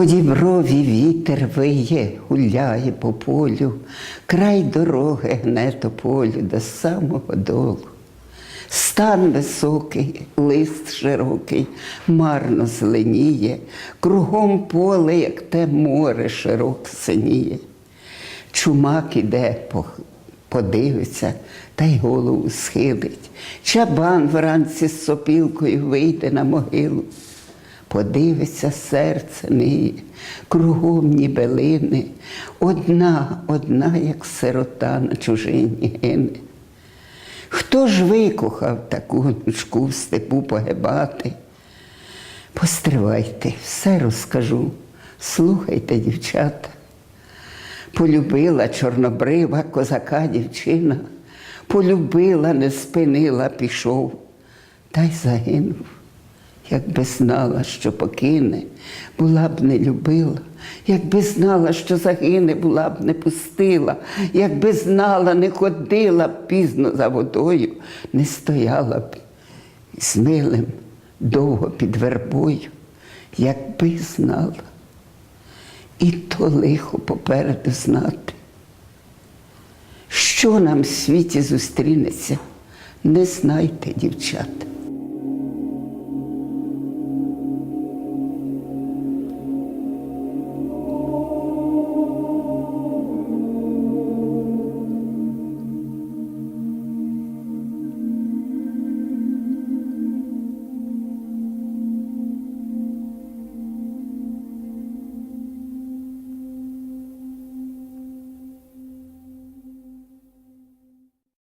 По діброві вітер виє, гуляє по полю, край дороги гне тополю до самого долу. Стан високий, лист широкий, марно зеленіє, кругом поле, як те море широке синіє. Чумак іде, подивиться та й голову схилить. Чабан вранці з сопілкою вийде на могилу. Подивиться серце ниє, кругом ні лини, одна, одна, як сирота на чужині гине. Хто ж викохав таку нучку в степу погибати? Постривайте, все розкажу. Слухайте, дівчата. Полюбила чорнобрива козака дівчина, полюбила, не спинила, пішов, та й загинув. Якби знала, що покине, була б не любила, якби знала, що загине, була б не пустила, якби знала, не ходила б пізно за водою, не стояла б з милим довго під вербою, якби знала. І то лихо попереду знати. Що нам в світі зустрінеться, не знайте, дівчата.